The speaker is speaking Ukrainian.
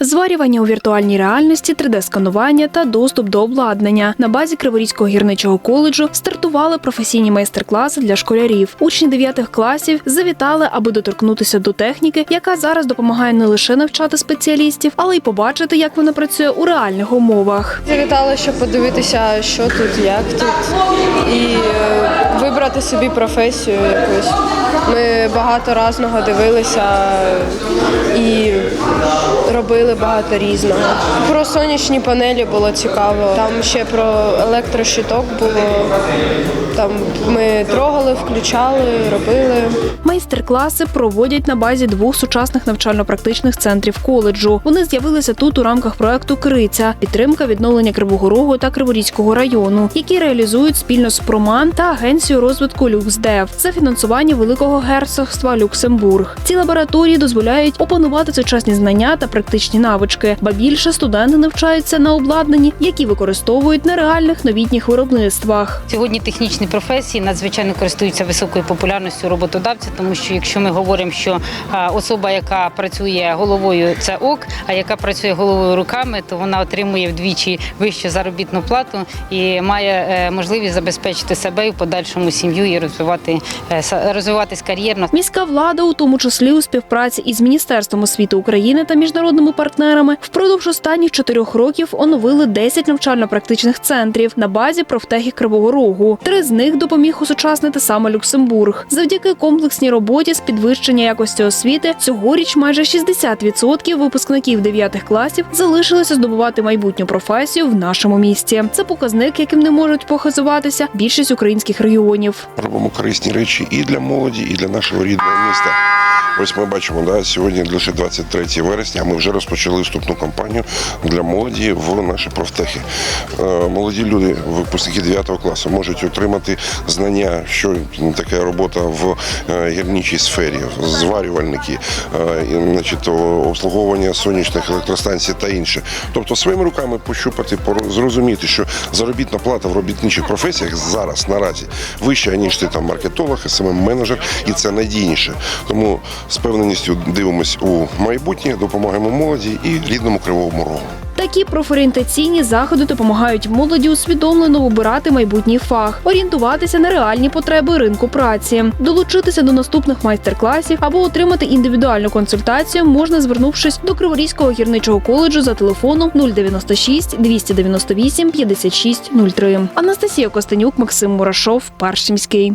Зварювання у віртуальній реальності, 3D-сканування та доступ до обладнання. На базі Криворізького гірничого коледжу стартували професійні майстер-класи для школярів. Учні 9 класів завітали, аби доторкнутися до техніки, яка зараз допомагає не лише навчати спеціалістів, але й побачити, як вона працює у реальних умовах. Завітала, щоб подивитися, що тут, як тут, і е, вибрати собі професію якусь. Ми багато разного дивилися і робили багато різного. Про сонячні панелі було цікаво. Там ще про електрощиток було. Там ми трогали, включали, робили. Майстер-класи проводять на базі двох сучасних навчально-практичних центрів коледжу. Вони з'явилися тут у рамках проекту Криця підтримка відновлення Кривого Рогу та Криворізького району, які реалізують спільно з Проман та агенцією розвитку Люксдев за фінансування Великого герцогства Люксембург. Ці лабораторії дозволяють опанувати сучасні знання та практичні навички, ба більше студенти навчаються на обладнанні, які використовують на реальних новітніх виробництвах. Сьогодні технічні професії надзвичайно користуються високою популярністю роботодавця, тому що якщо ми говоримо, що особа, яка працює головою, це ок, а яка працює головою руками, то вона отримує вдвічі вищу заробітну плату і має е, можливість забезпечити себе і в подальшому сім'ю і розвивати е, розвиватись кар'єрно. Міська влада, у тому числі у співпраці із Міністерством освіти України та міжнародними партнерами, впродовж останніх чотирьох років оновили 10 навчально-практичних центрів на базі профтехі Кривого Рогу. Три з них допоміг осучаснити саме Люксембург. Завдяки комплексній роботі з підвищення якості освіти цьогоріч майже 60% випускників 9 класів залишилися здобувати майбутню професію в нашому місті. Це показник, яким не можуть похизуватися більшість українських регіонів. Робимо корисні речі і для молоді, і для нашого рідного міста. Ось ми бачимо, да, сьогодні лише 23 вересня, а ми вже розпочали вступну кампанію для молоді в наші профтехи. Е, Молоді люди, випускники 9 класу, можуть отримати знання, що таке робота в е, гірничій сфері, зварювальники, е, значить, обслуговування сонячних електростанцій та інше. Тобто своїми руками пощупати, зрозуміти, що заробітна плата в робітничих професіях зараз наразі вища, ніж ти там маркетолог, смм менеджер і це надійніше. Тому з певненістю дивимось у майбутнє, допомагаємо молоді і рідному кривому рогу. Такі профорієнтаційні заходи допомагають молоді усвідомлено обирати майбутній фах, орієнтуватися на реальні потреби ринку праці, долучитися до наступних майстер-класів або отримати індивідуальну консультацію можна, звернувшись до Криворізького гірничого коледжу за телефоном 096 298 56 03. Анастасія Костенюк, Максим Мурашов, Першимський.